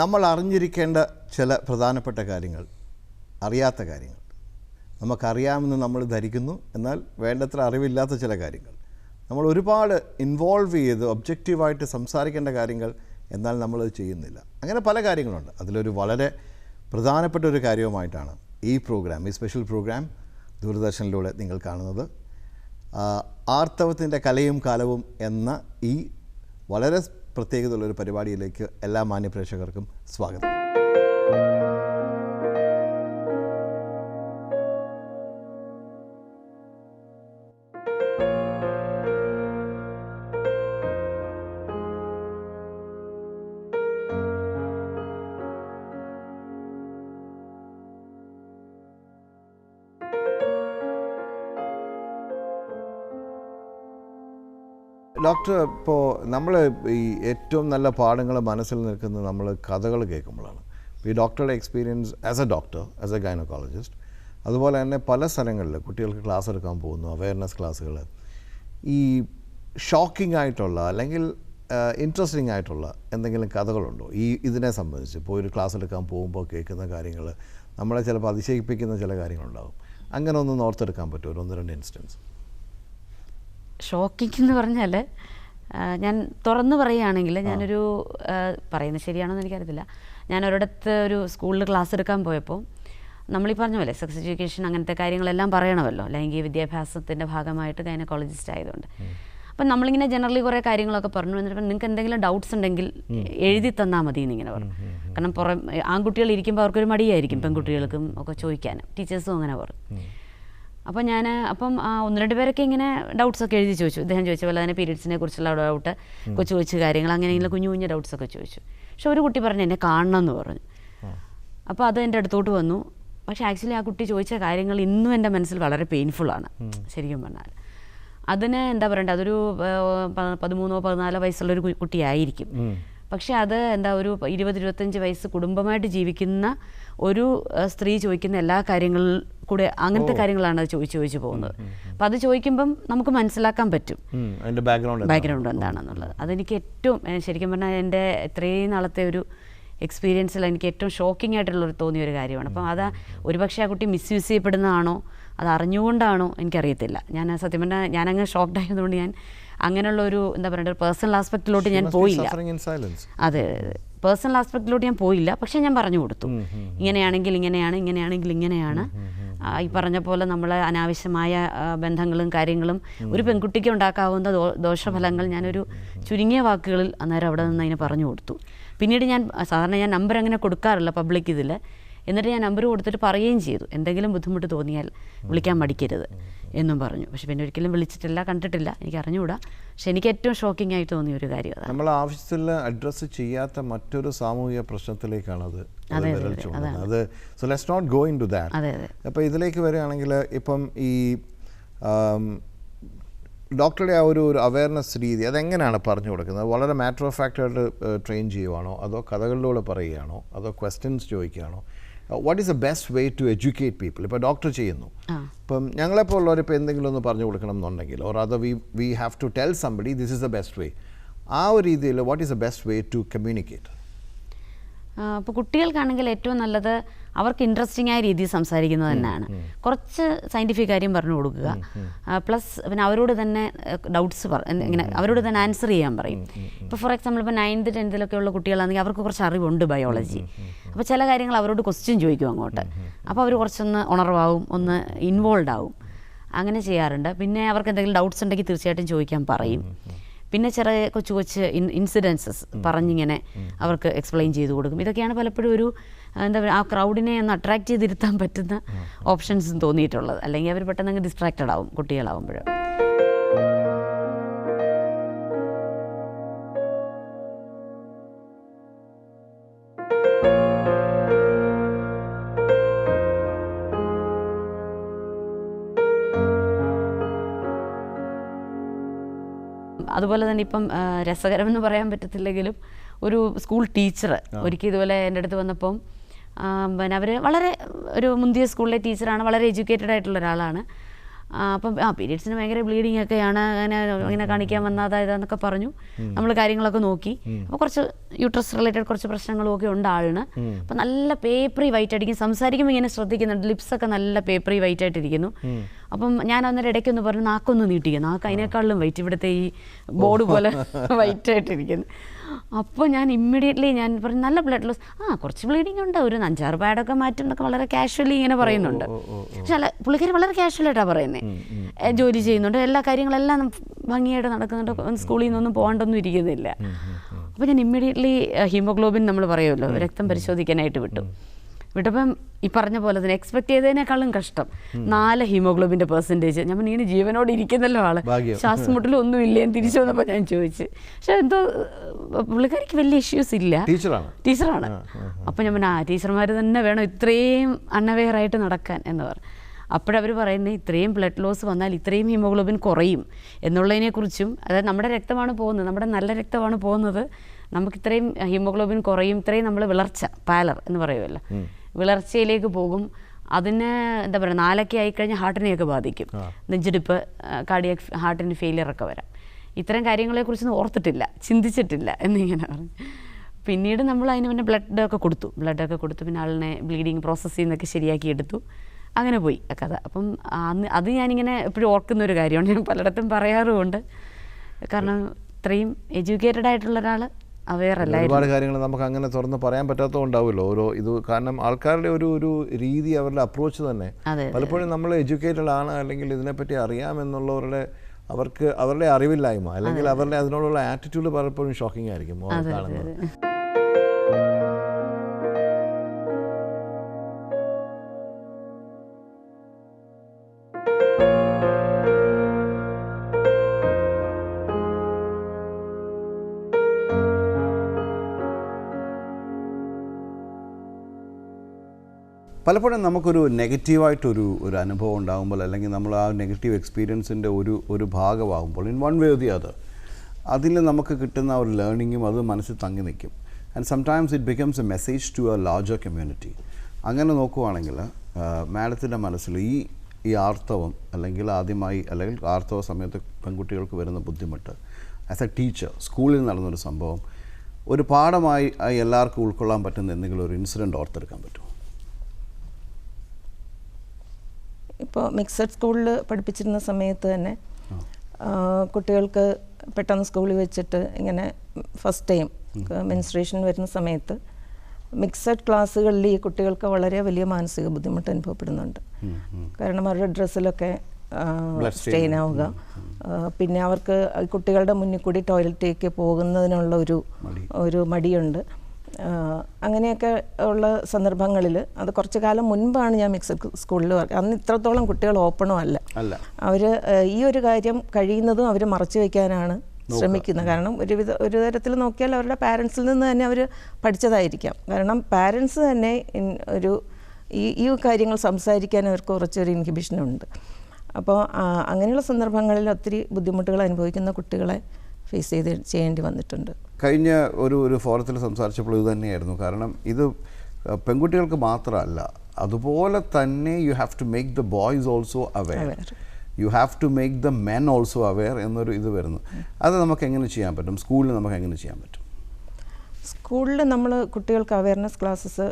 നമ്മൾ അറിഞ്ഞിരിക്കേണ്ട ചില പ്രധാനപ്പെട്ട കാര്യങ്ങൾ അറിയാത്ത കാര്യങ്ങൾ. നമുക്കറിയാമെന്ന് നമ്മൾ ധരിക്കുന്നു എന്നാൽ വേണ്ടത്ര അറിവില്ലാത്ത ചില കാര്യങ്ങൾ. നമ്മൾ ഒരുപാട് ഇൻവോൾവ് ചെയ്ത് ഒബ്ജക്റ്റീവായിട്ട് സംസാരിക്കേണ്ട കാര്യങ്ങൾ എന്നാൽ നമ്മളത് ചെയ്യുന്നില്ല. അങ്ങനെ പല കാര്യങ്ങളുണ്ട്. അതിലൊരു വളരെ പ്രധാനപ്പെട്ട ഒരു കാര്യവുമായിട്ടാണ് ഈ പ്രോഗ്രാം ഈ സ്പെഷ്യൽ പ്രോഗ്രാം ദൂരദർശനിലൂടെ നിങ്ങൾ കാണുന്നത്. ആർത്തവത്തിന്റെ കലയും കാലവും എന്ന ഈ വളരെ പ്രത്യേകതയുള്ളൊരു പരിപാടിയിലേക്ക് എല്ലാ മാന്യപ്രേക്ഷകർക്കും സ്വാഗതം. ഡോക്ടർ ഇപ്പോൾ നമ്മൾ ഈ ഏറ്റവും നല്ല പാഠങ്ങൾ മനസ്സിൽ നിൽക്കുന്നത് നമ്മൾ കഥകൾ കേൾക്കുമ്പോഴാണ്. ഈ ഡോക്ടറുടെ experience as a doctor as a gynaecologist അതുപോലെ തന്നെ പല സ്ഥലങ്ങളിൽ കുട്ടികൾക്ക് ക്ലാസ് എടുക്കാൻ പോകുന്നു അവയർനെസ് ക്ലാസ്സുകൾ ഈ ഷോക്കിംഗ് ആയിട്ടുള്ള അല്ലെങ്കിൽ ഇൻട്രസ്റ്റിംഗ് ആയിട്ടുള്ള എന്തെങ്കിലും കഥകളുണ്ടോ? ഈ ഇതിനെ സംബന്ധിച്ച് ഇപ്പോൾ ഒരു ക്ലാസ് എടുക്കാൻ പോകുമ്പോൾ കേൾക്കുന്ന കാര്യങ്ങൾ നമ്മളെ ചിലപ്പോൾ അതിശയിപ്പിക്കുന്ന ചില കാര്യങ്ങളുണ്ടാകും അങ്ങനെ ഒന്ന് ഓർത്തെടുക്കാൻ പറ്റുമോ? ഒരു ഒന്ന് രണ്ട് ഇൻസ്റ്റൻസ്. ഷോക്കിംഗ് എന്ന് പറഞ്ഞാൽ ഞാൻ തുറന്നു പറയുകയാണെങ്കിൽ ഞാനൊരു പറയുന്നത് ശരിയാണോന്ന് എനിക്കറിയത്തില്ല. ഞാൻ ഒരിടത്ത് ഒരു സ്കൂളിൽ ക്ലാസ് എടുക്കാൻ പോയപ്പോൾ നമ്മളീ പറഞ്ഞ പോലെ സെക്സ് എഡ്യൂക്കേഷൻ അങ്ങനത്തെ കാര്യങ്ങളെല്ലാം പറയണമല്ലോ. ലൈംഗിക വിദ്യാഭ്യാസത്തിന്റെ ഭാഗമായിട്ട് ഗൈനക്കോളജിസ്റ്റ് ആയതുകൊണ്ട്. അപ്പം നമ്മളിങ്ങനെ ജനറലി കുറേ കാര്യങ്ങളൊക്കെ പറഞ്ഞു എന്നിട്ട് നിങ്ങൾക്ക് എന്തെങ്കിലും ഡൗട്ട്സ് ഉണ്ടെങ്കിൽ എഴുതി തന്നാൽ മതി എന്നിങ്ങനെ പറഞ്ഞു കാരണം പുറം ആൺകുട്ടികൾ ഇരിക്കുമ്പോൾ അവർക്കൊരു മടിയായിരിക്കും പെൺകുട്ടികൾക്കും ഒക്കെ ചോദിക്കാനും. ടീച്ചേഴ്സും അങ്ങനെ പറഞ്ഞു. അപ്പോൾ ഞാൻ അപ്പം ഒന്ന് രണ്ട് പേരൊക്കെ ഇങ്ങനെ ഡൗട്ട്സ് ഒക്കെ എഴുതി ചോദിച്ചു. ഇദ്ദേഹം ചോദിച്ച പോലെ തന്നെ പീരീഡ്സിനെ കുറിച്ചുള്ള ഡൗട്ട് കൊച്ചു കൊച്ചു കാര്യങ്ങൾ അങ്ങനെയുള്ള കുഞ്ഞു കുഞ്ഞു ഡൗട്ട്സ് ഒക്കെ ചോദിച്ചു. പക്ഷെ ഒരു കുട്ടി പറഞ്ഞു എന്നെ കാണണം എന്ന് പറഞ്ഞു അപ്പോൾ അത് എന്റെ അടുത്തോട്ട് വന്നു. പക്ഷേ ആക്ച്വലി ആ കുട്ടി ചോദിച്ച കാര്യങ്ങൾ ഇന്നും എന്റെ മനസ്സിൽ വളരെ പെയിൻഫുള്ളാണ് ശരിക്കും പറഞ്ഞാൽ അതിന് എന്താ പറയണ്ടത് അതൊരു പതിമൂന്നോ പതിനാലോ വയസ്സുള്ളൊരു കുട്ടിയായിരിക്കും. പക്ഷെ അത് എന്താ ഒരു ഇരുപത് ഇരുപത്തഞ്ച് വയസ്സ് കുടുംബമായിട്ട് ജീവിക്കുന്ന ഒരു സ്ത്രീ ചോദിക്കുന്ന എല്ലാ കാര്യങ്ങളിൽ കൂടെ അങ്ങനത്തെ കാര്യങ്ങളാണ് ചോദിച്ചു ചോദിച്ചു ചോദിച്ച് പോകുന്നത്. അപ്പം അത് ചോദിക്കുമ്പം നമുക്ക് മനസ്സിലാക്കാൻ പറ്റും. ബാക്ക്ഗ്രൗണ്ട് ബാക്ക്ഗ്രൗണ്ട് എന്താണെന്നുള്ളത്. അതെനിക്ക് ഏറ്റവും ശരിക്കും പറഞ്ഞാൽ എന്റെ ഇത്രയും നാളത്തെ ഒരു എക്സ്പീരിയൻസിൽ എനിക്ക് ഏറ്റവും ഷോക്കിംഗ് ആയിട്ടുള്ള ഒരു തോന്നിയ ഒരു കാര്യമാണ്. അപ്പം അത് ഒരുപക്ഷെ ആ കുട്ടി മിസ് യൂസ് ചെയ്യപ്പെടുന്നതാണോ? അത് അറിഞ്ഞുകൊണ്ടാണോ? എനിക്കറിയത്തില്ല. ഞാൻ സത്യം പറഞ്ഞാൽ ഞാനങ്ങ് ഷോക്ക്ഡ് ആയതുകൊണ്ട് ഞാൻ അങ്ങനെയുള്ള ഒരു എന്താ പറയുക ഒരു പേഴ്സണൽ ആസ്പെക്റ്റിലോട്ട് ഞാൻ പോയില്ല. അതെ അതെ. പേഴ്സണൽ ആസ്പെക്റ്റിലോട്ട് ഞാൻ പോയില്ല. പക്ഷെ ഞാൻ പറഞ്ഞു കൊടുത്തു. ഇങ്ങനെയാണെങ്കിൽ ഇങ്ങനെയാണ് ഇങ്ങനെയാണെങ്കിൽ ഇങ്ങനെയാണ്. ഈ പറഞ്ഞ പോലെ നമ്മൾ അനാവശ്യമായ ബന്ധങ്ങളും കാര്യങ്ങളും ഒരു പെൺകുട്ടിക്ക് ഉണ്ടാക്കാവുന്ന ദോ- ദോഷഫലങ്ങൾ ഞാനൊരു ചുരുങ്ങിയ വാക്കുകളിൽ അന്നേരം അവിടെ നിന്ന് അതിനെ പറഞ്ഞു കൊടുത്തു. പിന്നീട് ഞാൻ സാധാരണ ഞാൻ നമ്പർ അങ്ങനെ കൊടുക്കാറില്ല പബ്ലിക് ഇതിൽ എന്നിട്ട് ഞാൻ നമ്പർ കൊടുത്തിട്ട് പറയുകയും ചെയ്തു. എന്തെങ്കിലും ബുദ്ധിമുട്ട് തോന്നിയാൽ വിളിക്കാൻ മടിക്കരുത് എന്നും പറഞ്ഞു. പക്ഷെ പിന്നെ ഒരിക്കലും വിളിച്ചിട്ടില്ല കണ്ടിട്ടില്ല. എനിക്ക് അറിഞ്ഞുകൂടാ. പക്ഷെ എനിക്ക് ഏറ്റവും ഷോക്കിംഗ് ആയിട്ട് തോന്നിയ ഒരു കാര്യം നമ്മൾ ആവശ്യത്തിൽ അഡ്രസ്സ് ചെയ്യാത്ത മറ്റൊരു സാമൂഹിക പ്രശ്നത്തിലേക്കാണ് അത് അത് so let's not go into that അപ്പോൾ ഇതിലേക്ക് വരികയാണെങ്കിൽ ഇപ്പം ഈ ഡോക്ടറുടെ ആ ഒരു ഒരു അവയർനെസ് രീതി അതെങ്ങനെയാണ് പറഞ്ഞു കൊടുക്കുന്നത്? വളരെ മാറ്റർ ഓഫ് ഫാക്റ്റായിട്ട് ട്രെയിൻ ചെയ്യുവാണോ? അതോ കഥകളിലൂടെ പറയുകയാണോ? അതോ questions ചോദിക്കുകയാണോ? What is a best way to educate people ഇപ്പോൾ ഡോക്ടർ ചെയ്യുന്നു. ഇപ്പം ഞങ്ങളെപ്പോലുള്ളവർ ഇപ്പോൾ എന്തെങ്കിലും ഒന്ന് പറഞ്ഞു കൊടുക്കണം എന്നുണ്ടെങ്കിൽ or other we we have to tell somebody this is the best way ആ ഒരു രീതിയിൽ what is the best way to communicate അപ്പോൾ കുട്ടികൾക്കാണെങ്കിൽ ഏറ്റവും നല്ലത് അവർക്ക് ഇൻട്രസ്റ്റിംഗ് ആയ രീതിയിൽ സംസാരിക്കുന്നത് തന്നെയാണ്. കുറച്ച് സയന്റിഫിക് കാര്യം പറഞ്ഞു കൊടുക്കുക. പ്ലസ് പിന്നെ അവരോട് തന്നെ ഡൗട്ട്സ് ഇങ്ങനെ അവരോട് തന്നെ ആൻസർ ചെയ്യാൻ പറയും. ഇപ്പോൾ ഫോർ എക്സാമ്പിൾ ഇപ്പോൾ നയൻത്ത് ടെൻത്തിലൊക്കെ ഉള്ള കുട്ടികളാണെങ്കിൽ അവർക്ക് കുറച്ച് അറിവുണ്ട് ബയോളജി അപ്പോൾ ചില കാര്യങ്ങൾ അവരോട് ക്വസ്റ്റ്യൻ ചോദിക്കും അങ്ങോട്ട്. അപ്പോൾ അവർ കുറച്ചൊന്ന് ഉണർവാകും ഒന്ന് ഇൻവോൾവ് ആവും. അങ്ങനെ ചെയ്യാറുണ്ട്. പിന്നെ അവർക്ക് എന്തെങ്കിലും ഡൗട്ട്സ് ഉണ്ടെങ്കിൽ തീർച്ചയായിട്ടും ചോദിക്കാൻ പറയും. പിന്നെ ചെറിയ കൊച്ചു കൊച്ച് ഇൻ ഇൻസിഡൻസസ് പറഞ്ഞിങ്ങനെ അവർക്ക് എക്സ്പ്ലെയിൻ ചെയ്ത് കൊടുക്കും. ഇതൊക്കെയാണ് പലപ്പോഴും ഒരു എന്താ പറയുക ആ ക്രൗഡിനെ ഒന്ന് അട്രാക്ട് ചെയ്തിരുത്താൻ പറ്റുന്ന ഓപ്ഷൻസും തോന്നിയിട്ടുള്ളത്. അല്ലെങ്കിൽ അവർ പെട്ടെന്ന് അങ്ങ് ഡിസ്ട്രാക്റ്റഡ് ആവും കുട്ടികളാവുമ്പോൾ അതുപോലെ തന്നെ ഇപ്പം രസകരം രസകരമെന്ന് പറയാൻ പറ്റത്തില്ലെങ്കിലും ഒരു സ്കൂൾ ടീച്ചർ ഒരിക്കൽ ഇതുപോലെ എന്റെ അടുത്ത് വന്നപ്പം പിന്നെ അവർ വളരെ ഒരു മുന്തിയ സ്കൂളിലെ ടീച്ചറാണ് വളരെ എഡ്യൂക്കേറ്റഡ് ആയിട്ടുള്ള ഒരാളാണ്. അപ്പം ആ പീരീഡ്സിന് ഭയങ്കര ബ്ലീഡിങ് ഒക്കെയാണ്. അങ്ങനെ ഇങ്ങനെ കാണിക്കാൻ വന്നതാ ഇതാന്നൊക്കെ പറഞ്ഞു. നമ്മൾ കാര്യങ്ങളൊക്കെ നോക്കി. അപ്പോൾ കുറച്ച് യൂട്രസ് റിലേറ്റഡ് കുറച്ച് പ്രശ്നങ്ങളും ഒക്കെ ഉണ്ട് ആളിന്. അപ്പം നല്ല പേപ്പറി വൈറ്റ് അടിക്കും സംസാരിക്കുമ്പോൾ ഇങ്ങനെ ശ്രദ്ധിക്കുന്നുണ്ട്. ലിപ്സ് ഒക്കെ നല്ല പേപ്പറി വൈറ്റ് ആയിട്ടിരിക്കുന്നു അപ്പം ഞാൻ അന്നേരം ഇടയ്ക്കൊന്ന് പറഞ്ഞു നാക്കൊന്ന് നീട്ടിക്കുക നാക്ക് അതിനേക്കാളിലും വൈറ്റ് ഇവിടുത്തെ ഈ ബോർഡ് പോലെ വൈറ്റ് ആയിട്ടിരിക്കുന്നു അപ്പോൾ ഞാൻ ഇമ്മീഡിയറ്റ്ലി ഞാൻ പറഞ്ഞു നല്ല ബ്ലഡ് ലോസ് ആ കുറച്ച് ബ്ലീഡിങ് ഉണ്ട്. ഒരു അഞ്ചാറ് പാഡൊക്കെ മാറ്റും എന്നൊക്കെ വളരെ കാഷ്വലി ഇങ്ങനെ പറയുന്നുണ്ട്. പക്ഷെ അല്ല പുള്ളിക്കാരി വളരെ കാഷ്വലായിട്ടാണ് പറയുന്നത് ജോലി ചെയ്യുന്നുണ്ട്. എല്ലാ കാര്യങ്ങളെല്ലാം ഭംഗിയായിട്ട് നടക്കുന്നുണ്ട്. സ്കൂളിൽ നിന്നൊന്നും പോകേണ്ടൊന്നും ഇരിക്കുന്നില്ല. അപ്പോൾ ഞാൻ ഇമ്മീഡിയറ്റ്ലി ഹീമോഗ്ലോബിൻ നമ്മൾ പറയുമല്ലോ രക്തം പരിശോധിക്കാനായിട്ട് വിട്ടു. വിട്ടപ്പം ഈ പറഞ്ഞ പോലെ തന്നെ എക്സ്പെക്ട് ചെയ്തതിനേക്കാളും കഷ്ടം. നാല് ഹീമോഗ്ലോബിന്റെ പെർസെന്റേജ് ഞാൻ ഇങ്ങനെ ജീവനോട് ഇരിക്കുന്നല്ലോ ആൾ. ഭാഗ്യം. ശ്വാസം മുട്ടലും ഒന്നും ഇല്ലേ തിരിച്ചു വന്നപ്പോൾ ഞാൻ ചോദിച്ചു. പക്ഷെ എന്തോ പുള്ളിക്കാരിക്ക് വലിയ ഇഷ്യൂസ് ഇല്ല. ടീച്ചറാണ് അപ്പം ഞാൻ ആ ടീച്ചർമാർ തന്നെ വേണം ഇത്രയും അൺഅവെയർ ആയിട്ട് നടക്കാൻ എന്ന് പറഞ്ഞു. അപ്പോഴവർ പറയുന്നത് ഇത്രയും ബ്ലഡ് ലോസ് വന്നാൽ ഇത്രയും ഹീമോഗ്ലോബിൻ കുറയും എന്നുള്ളതിനെക്കുറിച്ചും അതായത് നമ്മുടെ രക്തമാണ് പോകുന്നത് നമ്മുടെ നല്ല രക്തമാണ് പോകുന്നത് നമുക്ക് ഇത്രയും ഹീമോഗ്ലോബിൻ കുറയും ഇത്രയും നമ്മൾ വിളർച്ച പാലർ എന്ന് പറയുമല്ലോ വിളർച്ചയിലേക്ക് പോകും. അതിന് എന്താ പറയുക നാലൊക്കെ ആയിക്കഴിഞ്ഞാൽ ഹാർട്ടിനെയൊക്കെ ബാധിക്കും. നെഞ്ചിടിപ്പ് കാർഡിയക് ഹാർട്ടിന് ഫെയിലിയറൊക്കെ വരാം. ഇത്തരം കാര്യങ്ങളെക്കുറിച്ചൊന്നും ഓർത്തിട്ടില്ല ചിന്തിച്ചിട്ടില്ല എന്നിങ്ങനെ പറഞ്ഞു. പിന്നീട് നമ്മൾ അതിന് പിന്നെ ബ്ലഡ് ഒക്കെ കൊടുത്തു. ബ്ലഡ് ഒക്കെ കൊടുത്തു പിന്നെ ആളിനെ ബ്ലീഡിങ് പ്രോസസ്സ് ചെയ്യുന്നൊക്കെ ശരിയാക്കി എടുത്തു. അങ്ങനെ പോയി ആ കഥ. അപ്പം അന്ന് അത് ഞാനിങ്ങനെ എപ്പോഴും ഓർക്കുന്ന ഒരു കാര്യമാണ്. ഞാൻ പലയിടത്തും പറയാറുമുണ്ട്. കാരണം ഇത്രയും എഡ്യൂക്കേറ്റഡ് ആയിട്ടുള്ള ഒരാൾ ഒരുപാട് കാര്യങ്ങൾ നമുക്ക് അങ്ങനെ തുറന്ന് പറയാൻ പറ്റാത്തതുണ്ടാവുമല്ലോ ഓരോ ഇത്. കാരണം ആൾക്കാരുടെ ഒരു ഒരു രീതി അവരുടെ അപ്രോച്ച് തന്നെ. പലപ്പോഴും നമ്മൾ എഡ്യൂക്കേറ്റഡ് ആണ് അല്ലെങ്കിൽ ഇതിനെപ്പറ്റി അറിയാമെന്നുള്ളവരുടെ അവർക്ക് അവരുടെ അറിവില്ലായ്മ അല്ലെങ്കിൽ അവരുടെ അതിനോടുള്ള ആറ്റിറ്റ്യൂഡ് പലപ്പോഴും ഷോക്കിംഗ് ആയിരിക്കും കാണുന്നത്. പലപ്പോഴും നമുക്കൊരു നെഗറ്റീവായിട്ടൊരു ഒരു അനുഭവം ഉണ്ടാകുമ്പോൾ അല്ലെങ്കിൽ നമ്മൾ ആ നെഗറ്റീവ് എക്സ്പീരിയൻസിന്റെ ഒരു ഒരു ഭാഗമാകുമ്പോൾ in one way the other അതിൽ നമുക്ക് കിട്ടുന്ന ഒരു ലേണിങ്ങും അത് മനസ്സിൽ തങ്ങി നിൽക്കും. And sometimes it becomes a message to a larger community അങ്ങനെ നോക്കുവാണെങ്കിൽ മാഡത്തിന്റെ മനസ്സിൽ ഈ ഈ ആർത്തവം അല്ലെങ്കിൽ ആദ്യമായി അല്ലെങ്കിൽ ആർത്തവ സമയത്ത് പെൺകുട്ടികൾക്ക് വരുന്ന ബുദ്ധിമുട്ട് ആസ് എ ടീച്ചർ സ്കൂളിൽ നടന്നൊരു സംഭവം ഒരു പാഠമായി എല്ലാവർക്കും ഉൾക്കൊള്ളാൻ പറ്റുന്ന എന്തെങ്കിലും ഒരു ഇൻസിഡന്റ് ഓർത്തെടുക്കാൻ പറ്റുമോ? ഇപ്പോൾ മിക്സഡ് സ്കൂളിൽ പഠിപ്പിച്ചിരുന്ന സമയത്ത് തന്നെ കുട്ടികൾക്ക് പെട്ടെന്ന് സ്കൂളിൽ വെച്ചിട്ട് ഇങ്ങനെ ഫസ്റ്റ് ടൈം മെൻസ്ട്രേഷൻ വരുന്ന സമയത്ത് മിക്സഡ് ക്ലാസ്സുകളിൽ ഈ കുട്ടികൾക്ക് വളരെ വലിയ മാനസിക ബുദ്ധിമുട്ട് അനുഭവപ്പെടുന്നുണ്ട്. കാരണം അവരുടെ ഡ്രസ്സിലൊക്കെ സ്റ്റെയിൻ. ആവുക. പിന്നെ അവർക്ക് കുട്ടികളുടെ മുന്നിൽ കൂടി ടോയ്ലറ്റിലേക്ക് പോകുന്നതിനുള്ള ഒരു ഒരു മടിയുണ്ട്. അങ്ങനെയൊക്കെ ഉള്ള സന്ദർഭങ്ങളിൽ അത് കുറച്ച് കാലം മുൻപാണ് ഞാൻ മിക്സഡ് സ്കൂളിൽ വർക്ക് അന്ന് ഇത്രത്തോളം കുട്ടികൾ ഓപ്പണും അല്ല. അവർ ഈ ഒരു കാര്യം കഴിയുന്നതും അവർ മറച്ചു വയ്ക്കാനാണ് ശ്രമിക്കുന്നത്. കാരണം ഒരുവിധ ഒരു തരത്തിൽ നോക്കിയാൽ അവരുടെ പാരൻസിൽ നിന്ന് തന്നെ അവർ പഠിച്ചതായിരിക്കാം. കാരണം പാരൻസ് തന്നെ ഒരു ഈ ഈ കാര്യങ്ങൾ സംസാരിക്കാൻ അവർക്ക് കുറച്ചൊരു ഇൻഹിബിഷനുണ്ട് അപ്പോൾ അങ്ങനെയുള്ള സന്ദർഭങ്ങളിൽ ഒത്തിരി ബുദ്ധിമുട്ടുകൾ അനുഭവിക്കുന്ന കുട്ടികളെ ഫേസ് ചെയ്ത് ചെയ്യേണ്ടി വന്നിട്ടുണ്ട്. കഴിഞ്ഞ ഒരു ഒരു ഫോറത്തിൽ സംസാരിച്ചപ്പോൾ ഇത് തന്നെയായിരുന്നു. കാരണം ഇത് പെൺകുട്ടികൾക്ക് മാത്രമല്ല അതുപോലെ തന്നെ you have to make the boys also aware Aware. You have to make the men also aware എന്നൊരു ഇത് വരുന്നു. അത് നമുക്ക് എങ്ങനെ ചെയ്യാൻ പറ്റും? സ്കൂളിൽ നമുക്ക് എങ്ങനെ ചെയ്യാൻ പറ്റും? സ്കൂളിൽ നമ്മൾ കുട്ടികൾക്ക് അവയർനെസ് ക്ലാസ്സസ്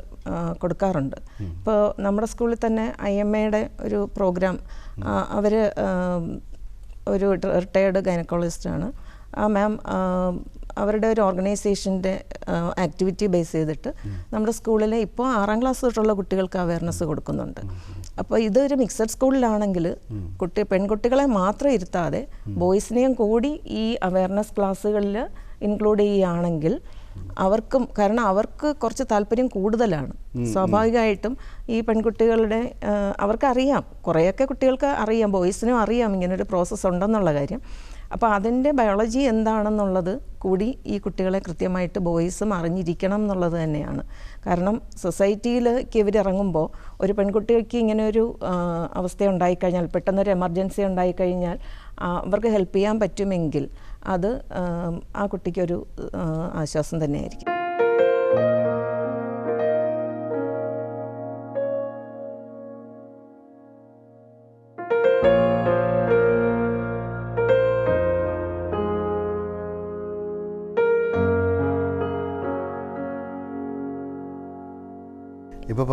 കൊടുക്കാറുണ്ട്. ഇപ്പോൾ നമ്മുടെ സ്കൂളിൽ തന്നെ ഐ എം എയുടെ ഒരു പ്രോഗ്രാം അവർ ഒരു റിട്ടയേർഡ് ഗൈനക്കോളജിസ്റ്റാണ് മാം അവരുടെ ഒരു ഓർഗനൈസേഷന്റെ ആക്ടിവിറ്റി ബേസ് ചെയ്തിട്ട് നമ്മുടെ സ്കൂളിൽ ഇപ്പോൾ ആറാം ക്ലാസ് തൊട്ടുള്ള കുട്ടികൾക്ക് അവയർനെസ് കൊടുക്കുന്നുണ്ട്. അപ്പോൾ ഇതൊരു മിക്സഡ് സ്കൂളിലാണെങ്കിൽ കുട്ടി പെൺകുട്ടികളെ മാത്രം ഇരുത്താതെ ബോയ്സിനെയും കൂടി ഈ അവയർനെസ് ക്ലാസ്സുകളിൽ ഇൻക്ലൂഡ് ചെയ്യുകയാണെങ്കിൽ അവർക്കും കാരണം അവർക്ക് കുറച്ച് താല്പര്യം കൂടുതലാണ്. സ്വാഭാവികമായിട്ടും ഈ പെൺകുട്ടികളുടെ ആ, അവർക്കറിയാം. കുറേയൊക്കെ കുട്ടികൾക്ക് അറിയാം. ബോയ്സിനും അറിയാം ഇങ്ങനൊരു പ്രോസസ്സ് ഉണ്ടെന്നുള്ള കാര്യം. അപ്പോൾ അതിന്റെ ബയോളജി എന്താണെന്നുള്ളത് കൂടി ഈ കുട്ടികളെ കൃത്യമായിട്ട് ബോയ്സും അറിഞ്ഞിരിക്കണം എന്നുള്ളത് തന്നെയാണ്. കാരണം സൊസൈറ്റിയിലേക്ക് ഇവരിറങ്ങുമ്പോൾ ഒരു പെൺകുട്ടിക്ക് ഇങ്ങനെ ഒരു അവസ്ഥ ഉണ്ടായിക്കഴിഞ്ഞാൽ പെട്ടെന്നൊരു എമർജൻസി ഉണ്ടായിക്കഴിഞ്ഞാൽ അവർക്ക് ഹെൽപ്പ് ചെയ്യാൻ പറ്റുമെങ്കിൽ അത് ആ, കുട്ടിക്കൊരു ആശ്വാസം തന്നെയായിരിക്കും.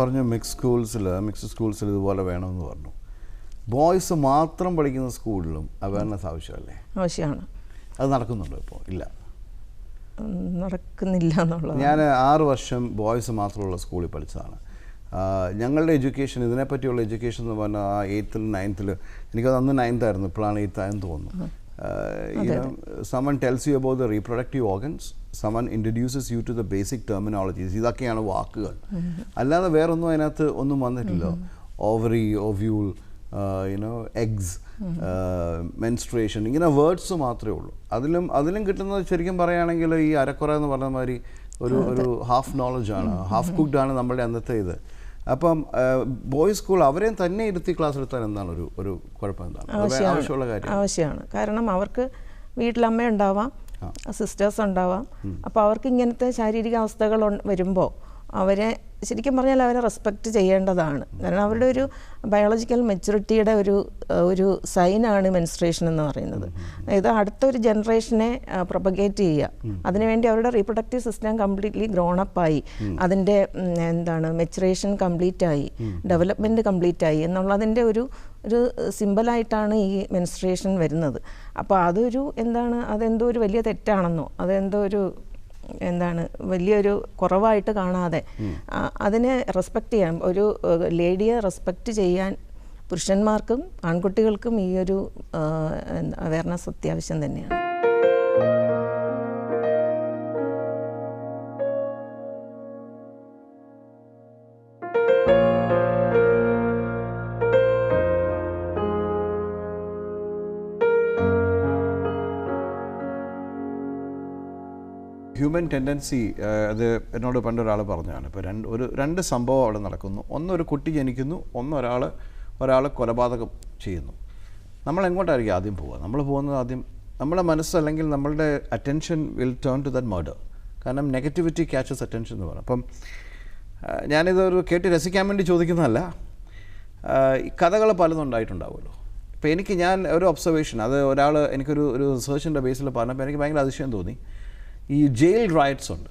പറഞ്ഞു മിക്സ് സ്കൂൾസിൽ മിക്സ് സ്കൂൾസിൽ ഇതുപോലെ വേണമെന്ന് പറഞ്ഞു. ബോയ്സ് മാത്രം പഠിക്കുന്ന സ്കൂളിലും അവയർനെസ് ആവശ്യമല്ലേ? ആവശ്യമാണ്. അത് നടക്കുന്നുണ്ടോ ഇപ്പോൾ ഇല്ല. നടക്കുന്നില്ല എന്നുള്ളത് ഞാൻ ആറ് വർഷം ബോയ്സ് മാത്രമുള്ള സ്കൂളിൽ പഠിച്ചതാണ്. ഞങ്ങളുടെ എഡ്യൂക്കേഷൻ ഇതിനെപ്പറ്റിയുള്ള എഡ്യൂക്കേഷൻ എന്ന് പറഞ്ഞാൽ ആ എയ്ത്തിൽ നയൻത്തിൽ എനിക്കത് അന്ന് നയൻത്തായിരുന്നു ഇപ്പോഴാണ് ആയിരുന്നു ഇപ്പോഴാണ് എയ്ത്ത് ആയെന്ന് തോന്നുന്നു someone tells you about the reproductive organs someone introduces you to the basic terminologies ഇതൊക്കെയാണ് വാക്കുകൾ. അല്ലാതെ വേറൊന്നും അതിനകത്ത് ഒന്നും വന്നിട്ടില്ല. Ovary ovule you know eggs menstruation ഇങ്ങനെ വേർഡ്സ് മാത്രമേ ഉള്ളൂ. അതിലും അതിലും കിട്ടുന്നത് ശരിക്കും പറയുകയാണെങ്കിൽ ഈ അരക്കുറ എന്ന് പറഞ്ഞ മാതിരി ഒരു ഒരു ഹാഫ് നോളജാണ് ഹാഫ് കുക്ഡ് ആണ് നമ്മളുടെ അന്നത്തെ ഇത്. അപ്പം ബോയ്സ് സ്കൂൾ അവരെ തന്നെ ഇരുത്തി ക്ലാസ് എടുത്താൽ എന്താണ് ഒരു ഒരു കുഴപ്പം എന്താണ്? ആവശ്യമുള്ള കാര്യം. ആവശ്യമാണ്. കാരണം അവർക്ക് വീട്ടിലമ്മ ഉണ്ടാവാം സിസ്റ്റേഴ്സ് ഉണ്ടാവാം. അപ്പോൾ അവർക്ക് ഇങ്ങനത്തെ ശാരീരിക അവസ്ഥകൾ വരുമ്പോൾ അവരെ ശരിക്കും പറഞ്ഞാൽ അവരെ റെസ്പെക്റ്റ് ചെയ്യേണ്ടതാണ്. കാരണം അവരുടെ ഒരു ബയോളജിക്കൽ മെച്യൂരിറ്റിയുടെ ഒരു ഒരു സൈനാണ് മെൻസ്ട്രേഷൻ എന്ന് പറയുന്നത്. അതായത് അടുത്തൊരു ജനറേഷനെ പ്രൊപ്പഗേറ്റ് ചെയ്യുക. അതിനുവേണ്ടി അവരുടെ റീപ്രൊഡക്റ്റീവ് സിസ്റ്റം കംപ്ലീറ്റ്ലി ഗ്രോണപ്പ് ആയി. അതിന്റെ എന്താണ് മെച്ചുറേഷൻ കംപ്ലീറ്റ് ആയി. ഡെവലപ്മെന്റ് കംപ്ലീറ്റ് ആയി എന്നുള്ളതിന്റെ ഒരു ഒരു സിമ്പിളായിട്ടാണ് ഈ മെൻസ്ട്രേഷൻ വരുന്നത്. അപ്പോൾ അതൊരു എന്താണ് അതെന്തോ ഒരു വലിയ തെറ്റാണെന്നോ അതെന്തോ ഒരു എന്താണ് വലിയൊരു കുറവായിട്ട് കാണാതെ അതിനെ റെസ്പെക്ട് ചെയ്യാൻ ഒരു ലേഡിയെ റെസ്പെക്റ്റ് ചെയ്യാൻ പുരുഷന്മാർക്കും ആൺകുട്ടികൾക്കും ഈ ഒരു അവയർനെസ് അത്യാവശ്യം തന്നെയാണ്. ടെൻഡൻസി അത് എന്നോട് പണ്ടൊരാൾ പറഞ്ഞതാണ്. ഇപ്പോൾ രണ്ട് ഒരു രണ്ട് സംഭവം അവിടെ നടക്കുന്നു. ഒന്നൊരു കുട്ടി ജനിക്കുന്നു ഒന്നൊരാൾ ഒരാൾ കൊലപാതകം ചെയ്യുന്നു. നമ്മൾ എങ്ങോട്ടായിരിക്കും ആദ്യം പോവുക? നമ്മൾ പോകുന്നത് ആദ്യം നമ്മുടെ മനസ്സ് അല്ലെങ്കിൽ നമ്മളുടെ attention will turn to that murder കാരണം നെഗറ്റിവിറ്റി ക്യാച്ചസ് അറ്റൻഷൻ എന്ന് പറയും. അപ്പം ഞാനിതൊരു കേട്ട് രസിക്കാൻ വേണ്ടി ചോദിക്കുന്നതല്ല. ഈ കഥകൾ പലതും ഉണ്ടായിട്ടുണ്ടാവുമല്ലോ. ഇപ്പോൾ എനിക്ക് ഞാൻ ഒരു ഒബ്സർവേഷൻ അത് ഒരാൾ എനിക്കൊരു ഒരു റിസർച്ചിന്റെ ബേസിൽ പറഞ്ഞപ്പോൾ എനിക്ക് ഭയങ്കര അതിശയം തോന്നി. ഈ ജയിൽ റൈറ്റ്സ് ഉണ്ട്.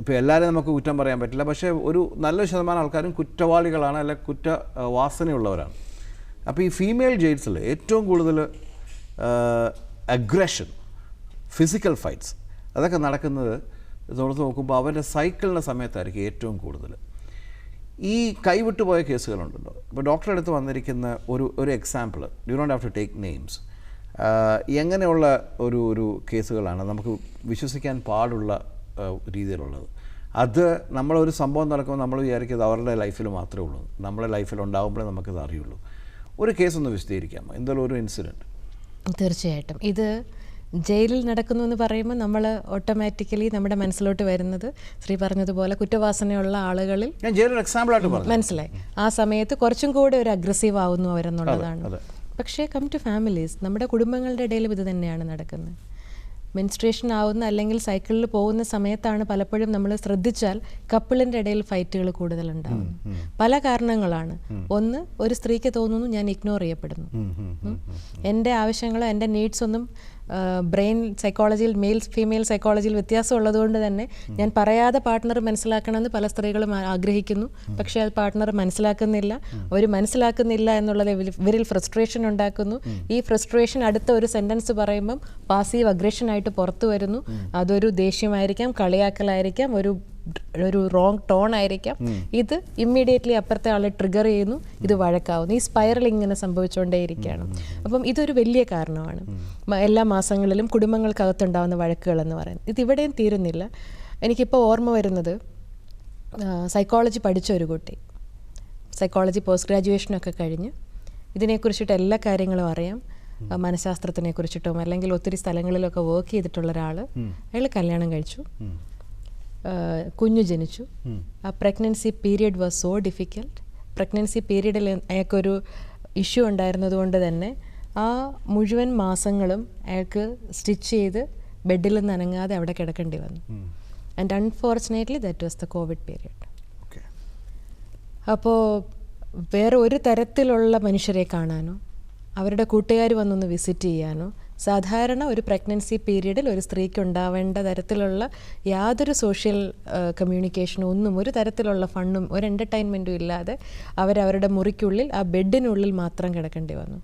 ഇപ്പോൾ എല്ലാവരും നമുക്ക് കുറ്റം പറയാൻ പറ്റില്ല. പക്ഷേ ഒരു നല്ല ശതമാനം ആൾക്കാരും കുറ്റവാളികളാണ് അല്ലെ കുറ്റ വാസനയുള്ളവരാണ്. അപ്പോൾ ഈ ഫീമെയിൽ ജയിൽസിൽ ഏറ്റവും കൂടുതൽ അഗ്രഷൻ ഫിസിക്കൽ ഫൈറ്റ്സ് അതൊക്കെ നടക്കുന്നത് തുടർന്ന് നോക്കുമ്പോൾ അവരുടെ സൈക്കിളിന്റെ സമയത്തായിരിക്കും ഏറ്റവും കൂടുതൽ. ഈ കൈവിട്ടുപോയ കേസുകളുണ്ടല്ലോ. ഇപ്പോൾ ഡോക്ടറെ അടുത്ത് വന്നിരിക്കുന്ന ഒരു ഒരു example you not have to take names എങ്ങനെയുള്ള ഒരു ഒരു കേസുകളാണ് നമുക്ക് വിശ്വസിക്കാൻ പാടുള്ള രീതിയിലുള്ളത്? അത് നമ്മളൊരു സംഭവം നടക്കുമ്പോൾ നമ്മൾ വിചാരിക്കുന്നത് അവരുടെ ലൈഫിൽ മാത്രമേ ഉള്ളൂ. നമ്മളെ ലൈഫിൽ ഉണ്ടാകുമ്പോഴേ നമുക്കത് അറിയുള്ളൂ. ഒരു കേസ് ഒന്ന് വിശദീകരിക്കാമോ? എന്തെങ്കിലും ഒരു ഇൻസിഡന്റ്. തീർച്ചയായിട്ടും. ഇത് ജയിലിൽ നടക്കുന്നു എന്ന് പറയുമ്പോൾ നമ്മൾ ഓട്ടോമാറ്റിക്കലി നമ്മുടെ മനസ്സിലോട്ട് വരുന്നത് ശ്രീ പറഞ്ഞതുപോലെ കുറ്റവാസനയുള്ള ആളുകളിൽ ഞാൻ ജയിലൊരു എക്സാമ്പിളായിട്ട് പറഞ്ഞു മനസ്സിലായി. ആ സമയത്ത് കുറച്ചും കൂടെ ഒരു അഗ്രസീവ് ആവുന്നു അവരെന്നുള്ളതാണ്. പക്ഷേ കം ടു ഫാമിലീസ് നമ്മുടെ കുടുംബങ്ങളുടെ ഇടയിലും ഇത് തന്നെയാണ് നടക്കുന്നത്. മെൻസ്ട്രേഷൻ ആവുന്ന അല്ലെങ്കിൽ സൈക്കിളിൽ പോകുന്ന സമയത്താണ് പലപ്പോഴും നമ്മൾ ശ്രദ്ധിച്ചാൽ കപ്പിളിന്റെ ഇടയിൽ ഫൈറ്റുകൾ കൂടുതലുണ്ടാവും പല കാരണങ്ങളാണ്. ഒന്ന് ഒരു സ്ത്രീക്ക് തോന്നുന്നു ഞാൻ ഇഗ്നോർ ചെയ്യപ്പെടുന്നു. എന്റെ ആവശ്യങ്ങളോ എന്റെ നീഡ്സ് ഒന്നും ബ്രെയിൻ സൈക്കോളജിയിൽ മെയിൽ ഫീമെയിൽ സൈക്കോളജിയിൽ വ്യത്യാസം ഉള്ളതുകൊണ്ട് തന്നെ ഞാൻ പറയാതെ പാർട്ട്ണർ മനസ്സിലാക്കണമെന്ന് പല സ്ത്രീകളും ആഗ്രഹിക്കുന്നു. പക്ഷേ അത് പാർട്ട്ണർ മനസ്സിലാക്കുന്നില്ല. അവർ മനസ്സിലാക്കുന്നില്ല എന്നുള്ളത് ഇവരിൽ- ഫ്രസ്ട്രേഷൻ ഉണ്ടാക്കുന്നു. ഈ ഫ്രസ്ട്രേഷൻ അടുത്ത ഒരു സെന്റൻസ് പറയുമ്പം പാസീവ് അഗ്രഷൻ ആയിട്ട് പുറത്തു വരുന്നു. അതൊരു ദേഷ്യമായിരിക്കാം കളിയാക്കലായിരിക്കാം ഒരു ഒരു റോങ് ടോൺ ആയിരിക്കാം. ഇത് ഇമ്മീഡിയറ്റ്ലി അപ്പുറത്തെ ആളെ ട്രിഗർ ചെയ്യുന്നു. ഇത് വഴക്കാവുന്നു. ഈ സ്പൈറൽ ഇങ്ങനെ സംഭവിച്ചുകൊണ്ടേയിരിക്കുകയാണ്. അപ്പം ഇതൊരു വലിയ കാരണമാണ്. എല്ലാ മാസങ്ങളിലും കുടുംബങ്ങൾക്കകത്തുണ്ടാവുന്ന വഴക്കുകൾ എന്ന് പറയുന്നത്. ഇത് ഇവിടെയും തീരുന്നില്ല. എനിക്കിപ്പോൾ ഓർമ്മ വരുന്നത് സൈക്കോളജി പഠിച്ച ഒരു കുട്ടി. സൈക്കോളജി പോസ്റ്റ് ഗ്രാജുവേഷനൊക്കെ കഴിഞ്ഞ് ഇതിനെക്കുറിച്ചിട്ട് എല്ലാ കാര്യങ്ങളും അറിയാം. മനഃശാസ്ത്രത്തിനെ കുറിച്ചിട്ടും അല്ലെങ്കിൽ ഒത്തിരി സ്ഥലങ്ങളിലൊക്കെ വർക്ക് ചെയ്തിട്ടുള്ള ഒരാൾ അയാൾ കല്യാണം കഴിച്ചു. കുഞ്ഞു ജനിച്ചു. ആ pregnancy period was so difficult pregnancy പീരീഡിൽ അയാൾക്കൊരു ഇഷ്യൂ ഉണ്ടായിരുന്നത് കൊണ്ട് തന്നെ ആ മുഴുവൻ മാസങ്ങളും അയാൾക്ക് സ്റ്റിച്ച് ചെയ്ത് ബെഡിൽ നിന്ന് അനങ്ങാതെ അവിടെ കിടക്കേണ്ടി വന്നു. And unfortunately that was the covid period okay. അപ്പോൾ വേറെ ഒരു തരത്തിലുള്ള മനുഷ്യരെ കാണാനോ അവരുടെ കൂട്ടുകാർ വന്നൊന്ന് വിസിറ്റ് ചെയ്യാനോ സാധാരണ ഒരു പ്രഗ്നൻസി പീരീഡിൽ ഒരു സ്ത്രീക്ക് ഉണ്ടാവേണ്ട തരത്തിലുള്ള യാതൊരു സോഷ്യൽ കമ്മ്യൂണിക്കേഷനും ഒന്നും ഒരു തരത്തിലുള്ള ഫണ്ണും ഒരു എന്റർടൈൻമെന്റും ഇല്ലാതെ അവരവരുടെ മുറിക്കുള്ളിൽ ആ ബെഡിനുള്ളിൽ മാത്രം കിടക്കേണ്ടി വന്നു.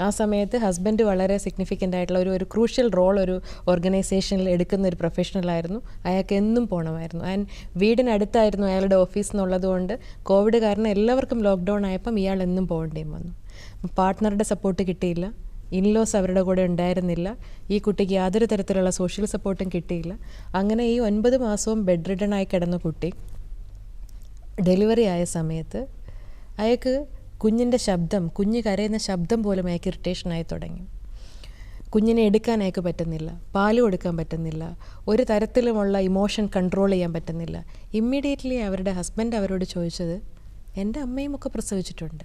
ആ സമയത്ത് ഹസ്ബൻഡ് വളരെ സിഗ്നിഫിക്കന്റ് ആയിട്ടുള്ള ഒരു ഒരു ക്രൂഷ്യൽ റോൾ ഒരു ഓർഗനൈസേഷനിൽ എടുക്കുന്ന ഒരു പ്രൊഫഷണലായിരുന്നു അയാൾക്ക് എന്നും പോകണമായിരുന്നു ആൻഡ് വീടിനടുത്തായിരുന്നു അയാളുടെ ഓഫീസ് എന്നുള്ളതുകൊണ്ട് കോവിഡ് കാരണം എല്ലാവർക്കും ലോക്ക്ഡൗൺ ആയപ്പം ഇയാൾ എന്നും പോകേണ്ടിയും വന്നു. പാർട്ട്ണറുടെ സപ്പോർട്ട് കിട്ടിയില്ല. ഇൻലോസ് അവരുടെ കൂടെ ഉണ്ടായിരുന്നില്ല. ഈ കുട്ടിക്ക് യാതൊരു തരത്തിലുള്ള സോഷ്യൽ സപ്പോർട്ടും കിട്ടിയില്ല. അങ്ങനെ ഈ ഒൻപത് മാസവും ബെഡ് റിഡണായി കിടന്ന കുട്ടി ഡെലിവറി ആയ സമയത്ത് അയാൾക്ക് കുഞ്ഞിന്റെ ശബ്ദം കുഞ്ഞ് കരയുന്ന ശബ്ദം പോലും അയാൾക്ക് ഇറിറ്റേഷനായി തുടങ്ങി. കുഞ്ഞിനെ എടുക്കാൻ അയാൾക്ക് പറ്റുന്നില്ല പാൽ കൊടുക്കാൻ പറ്റുന്നില്ല ഒരു തരത്തിലുമുള്ള ഇമോഷൻ കൺട്രോൾ ചെയ്യാൻ പറ്റുന്നില്ല. ഇമ്മീഡിയറ്റ്ലി അവരുടെ ഹസ്ബൻഡ് അവരോട് ചോദിച്ചത് എന്റെ അമ്മയും ഒക്കെ പ്രസവിച്ചിട്ടുണ്ട്.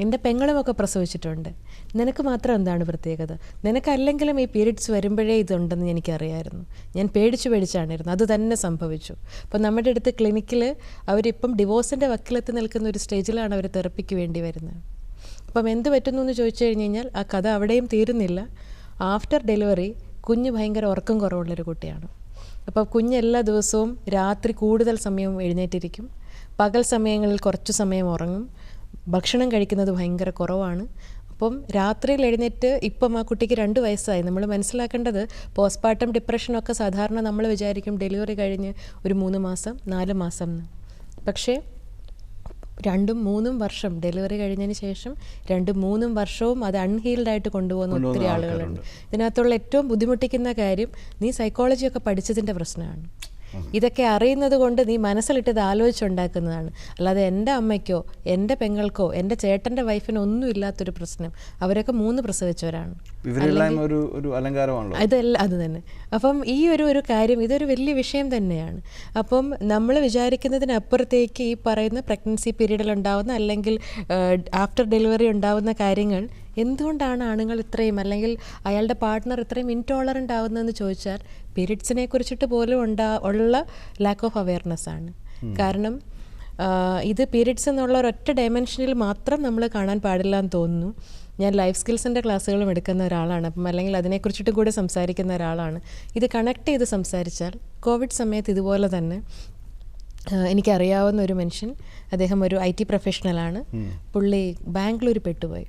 എന്റെ പെങ്ങളുമൊക്കെ പ്രസവിച്ചിട്ടുണ്ട്. നിനക്ക് മാത്രം എന്താണ് പ്രത്യേകത? നിനക്കല്ലെങ്കിലും ഈ പീരീഡ്സ് വരുമ്പോഴേ ഇതുണ്ടെന്ന് എനിക്കറിയായിരുന്നു. ഞാൻ പേടിച്ച് പേടിച്ചാണിരുന്നു അത് തന്നെ സംഭവിച്ചു. അപ്പോൾ നമ്മുടെ അടുത്ത് ക്ലിനിക്കിൽ അവരിപ്പം ഡിവോഴ്സിന്റെ വക്കിലെത്തി നിൽക്കുന്ന ഒരു സ്റ്റേജിലാണ് അവർ തെറപ്പിക്ക് വേണ്ടി വരുന്നത്. അപ്പം എന്ത് പറ്റുന്നു എന്ന് ചോദിച്ചു കഴിഞ്ഞ് കഴിഞ്ഞാൽ ആ കഥ അവിടെയും തീരുന്നില്ല. ആഫ്റ്റർ ഡെലിവറി കുഞ്ഞ് ഭയങ്കര ഉറക്കം കുറവുള്ളൊരു കുട്ടിയാണ്. അപ്പോൾ കുഞ്ഞ് എല്ലാ ദിവസവും രാത്രി കൂടുതൽ സമയം എഴുന്നേറ്റിരിക്കും. പകൽ സമയങ്ങളിൽ കുറച്ച് സമയം ഉറങ്ങും. ഭക്ഷണം കഴിക്കുന്നത് ഭയങ്കര കുറവാണ്. അപ്പം രാത്രിയിൽ എഴുന്നേറ്റ് ഇപ്പം ആ കുട്ടിക്ക് രണ്ട് വയസ്സായി. നമ്മൾ മനസ്സിലാക്കേണ്ടത് പോസ്റ്റ്മോർട്ടം ഡിപ്രഷനൊക്കെ സാധാരണ നമ്മൾ വിചാരിക്കും ഡെലിവറി കഴിഞ്ഞ് ഒരു മൂന്ന് മാസം നാല് മാസം എന്ന്. പക്ഷേ രണ്ടും മൂന്നും വർഷം ഡെലിവറി കഴിഞ്ഞതിന് ശേഷം രണ്ടും മൂന്നും വർഷവും അത് അൺഹീൽഡ് ആയിട്ട് കൊണ്ടുപോകുന്ന ഒത്തിരി ആളുകളുണ്ട്. ഇതിനകത്തുള്ള ഏറ്റവും ബുദ്ധിമുട്ടിക്കുന്ന കാര്യം നീ സൈക്കോളജിയൊക്കെ പഠിച്ചതിന്റെ പ്രശ്നമാണ്. ഇതൊക്കെ അറിയുന്നത് കൊണ്ട് നീ മനസ്സിലിട്ടത് ആലോചിച്ചുണ്ടാക്കുന്നതാണ്. അല്ലാതെ എന്റെ അമ്മയ്ക്കോ എന്റെ പെങ്ങൾക്കോ എന്റെ ചേട്ടന്റെ വൈഫിനോ ഒന്നും ഇല്ലാത്തൊരു പ്രശ്നം. അവരൊക്കെ മൂന്ന് പ്രസവിച്ചവരാണ്. ഇതെല്ലാം അത് തന്നെ. അപ്പം ഈ ഒരു ഒരു കാര്യം ഇതൊരു വലിയ വിഷയം തന്നെയാണ്. അപ്പം നമ്മൾ വിചാരിക്കുന്നതിനപ്പുറത്തേക്ക് ഈ പറയുന്ന പ്രഗ്നൻസി പീരീഡിൽ ഉണ്ടാവുന്ന അല്ലെങ്കിൽ ആഫ്റ്റർ ഡെലിവറി ഉണ്ടാവുന്ന കാര്യങ്ങൾ എന്തുകൊണ്ടാണ് ആണുങ്ങൾ ഇത്രയും അല്ലെങ്കിൽ അയാളുടെ പാർട്ട്ണർ ഇത്രയും ഇൻടോളറന്റ് ആവുന്നതെന്ന് ചോദിച്ചാൽ പീരീഡ്സിനെ കുറിച്ചിട്ട് പോലും ഉണ്ടാ ഉള്ള ലാക്ക് ഓഫ് അവയർനെസ് ആണ്. കാരണം ഇത് പീരീഡ്സ് എന്നുള്ള ഒരൊറ്റ ഡയമെൻഷനിൽ മാത്രം നമ്മൾ കാണാൻ പാടില്ല എന്ന് തോന്നുന്നു. ഞാൻ ലൈഫ് സ്കിൽസിന്റെ ക്ലാസ്സുകളും എടുക്കുന്ന ഒരാളാണ് അപ്പം അല്ലെങ്കിൽ അതിനെക്കുറിച്ചിട്ട് കൂടെ സംസാരിക്കുന്ന ഒരാളാണ്. ഇത് കണക്ട് ചെയ്ത് സംസാരിച്ചാൽ കോവിഡ് സമയത്ത് ഇതുപോലെ തന്നെ എനിക്കറിയാവുന്ന ഒരു മനുഷ്യൻ അദ്ദേഹം ഒരു ഐ ടി പ്രൊഫഷണലാണ് പുള്ളി ബാംഗ്ലൂർ പെട്ടുപോയി.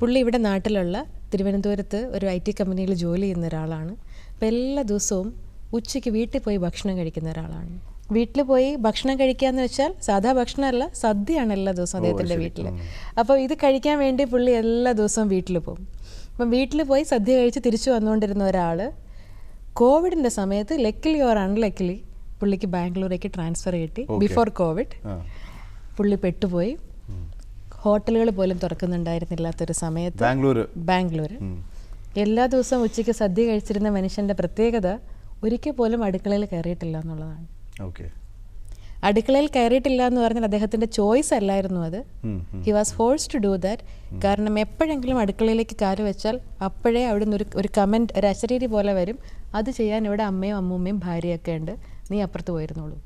പുള്ളി ഇവിടെ നാട്ടിലുള്ള തിരുവനന്തപുരത്ത് ഒരു ഐ ടി കമ്പനിയിൽ ജോലി ചെയ്യുന്ന ഒരാളാണ്. അപ്പം എല്ലാ ദിവസവും ഉച്ചയ്ക്ക് വീട്ടിൽ പോയി ഭക്ഷണം കഴിക്കുന്ന ഒരാളാണ്. വീട്ടിൽ പോയി ഭക്ഷണം കഴിക്കുക എന്ന് വെച്ചാൽ സാധാ ഭക്ഷണമല്ല സദ്യയാണ് എല്ലാ ദിവസവും അദ്ദേഹത്തിന്റെ വീട്ടിൽ അപ്പോൾ ഇത് കഴിക്കാൻ വേണ്ടി പുള്ളി എല്ലാ ദിവസവും വീട്ടിൽ പോകും. അപ്പം വീട്ടിൽ പോയി സദ്യ കഴിച്ച് തിരിച്ചു വന്നുകൊണ്ടിരുന്ന ഒരാൾ കോവിഡിന്റെ സമയത്ത് ലക്കിലി ഓർ അൺലക്കിലി പുള്ളിക്ക് ബാംഗ്ലൂരേക്ക് ട്രാൻസ്ഫർ കിട്ടി. ബിഫോർ കോവിഡ് പുള്ളി പെട്ടുപോയി. ഹോട്ടലുകൾ പോലും തുറക്കുന്നുണ്ടായിരുന്നില്ലാത്തൊരു സമയത്ത് ബാംഗ്ലൂർ ബാംഗ്ലൂർ എല്ലാ ദിവസവും ഉച്ചയ്ക്ക് സദ്യ കഴിച്ചിരുന്ന മനുഷ്യന്റെ പ്രത്യേകത ഒരിക്കൽ പോലും അടുക്കളയിൽ കയറിയിട്ടില്ല എന്നുള്ളതാണ്. ഓക്കെ അടുക്കളയിൽ കയറിയിട്ടില്ല എന്ന് പറഞ്ഞാൽ അദ്ദേഹത്തിന്റെ ചോയ്സ് അല്ലായിരുന്നു അത്. He was force to do that കാരണം എപ്പോഴെങ്കിലും അടുക്കളയിലേക്ക് കാൽ വെച്ചാൽ അപ്പോഴേ അവിടെ നിന്ന് ഒരു ഒരു കമന്റ് ഒരു അശരീരി പോലെ വരും. അത് ചെയ്യാൻ ഇവിടെ അമ്മയും അമ്മൂമ്മയും ഭാര്യയൊക്കെ ഉണ്ട്. നീ അപ്പുറത്ത് പോയിരുന്നോളൂ.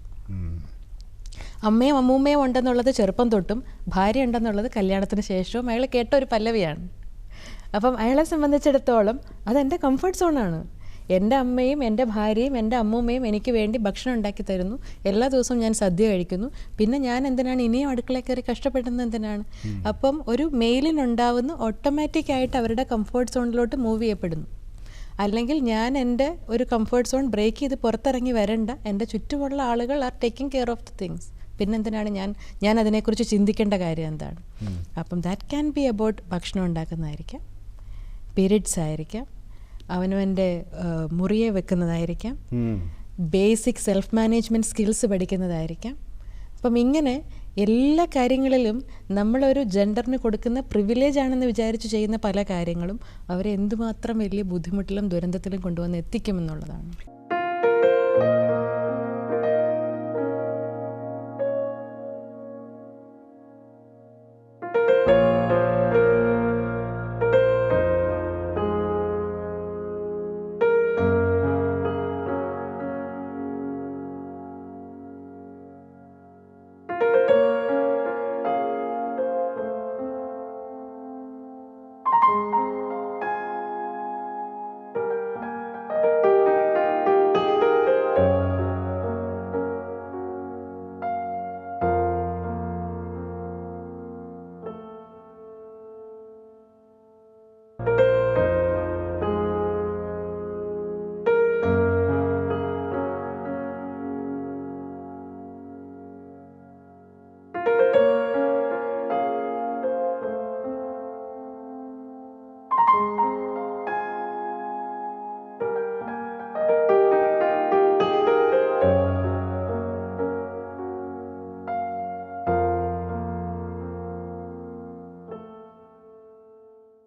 അമ്മയും അമ്മൂമ്മയും ഉണ്ടെന്നുള്ളത് ചെറുപ്പം തൊട്ടും ഭാര്യ ഉണ്ടെന്നുള്ളത് കല്യാണത്തിന് ശേഷവും അയാൾ കേട്ട ഒരു പല്ലവിയാണ്. അപ്പം അയാളെ സംബന്ധിച്ചിടത്തോളം അതെന്റെ കംഫർട്ട് സോണാണ് എന്റെ അമ്മയും എന്റെ ഭാര്യയും എന്റെ അമ്മൂമ്മയും എനിക്ക് വേണ്ടി ഭക്ഷണം ഉണ്ടാക്കി തരുന്നു. എല്ലാ ദിവസവും ഞാൻ സദ്യ കഴിക്കുന്നു. പിന്നെ ഞാൻ എന്തിനാണ് ഇനിയും അടുക്കളയിൽ കയറി കഷ്ടപ്പെടുന്നത് എന്തിനാണ്? അപ്പം ഒരു മെയിലിനുണ്ടാവുന്ന ഓട്ടോമാറ്റിക്കായിട്ട് അവരുടെ കംഫർട്ട് സോണിലോട്ട് മൂവ് ചെയ്യപ്പെടുന്നു. അല്ലെങ്കിൽ ഞാൻ എന്റെ ഒരു കംഫർട്ട് സോൺ ബ്രേക്ക് ചെയ്ത് പുറത്തിറങ്ങി വരേണ്ട. എന്റെ ചുറ്റുമുള്ള ആളുകൾ are taking care of the things പിന്നെന്തിനാണ് ഞാൻ ഞാൻ അതിനെക്കുറിച്ച് ചിന്തിക്കേണ്ട കാര്യം എന്താണ്? അപ്പം ദാറ്റ് ക്യാൻ ബി അബൌട്ട് ഭക്ഷണം ഉണ്ടാക്കുന്നതായിരിക്കാം. പീരീഡ്സ് ആയിരിക്കാം. അവനവന്റെ മുറിയെ വെക്കുന്നതായിരിക്കാം. ബേസിക് സെൽഫ് മാനേജ്മെന്റ് സ്കിൽസ് പഠിക്കുന്നതായിരിക്കാം. അപ്പം ഇങ്ങനെ എല്ലാ കാര്യങ്ങളിലും നമ്മളൊരു ജെൻഡറിന് കൊടുക്കുന്ന പ്രിവിലേജ് ആണെന്ന് വിചാരിച്ച് ചെയ്യുന്ന പല കാര്യങ്ങളും അവരെ എന്തുമാത്രം വലിയ ബുദ്ധിമുട്ടിലും ദുരന്തത്തിലും കൊണ്ടുവന്ന് എത്തിക്കുമെന്നുള്ളതാണ്.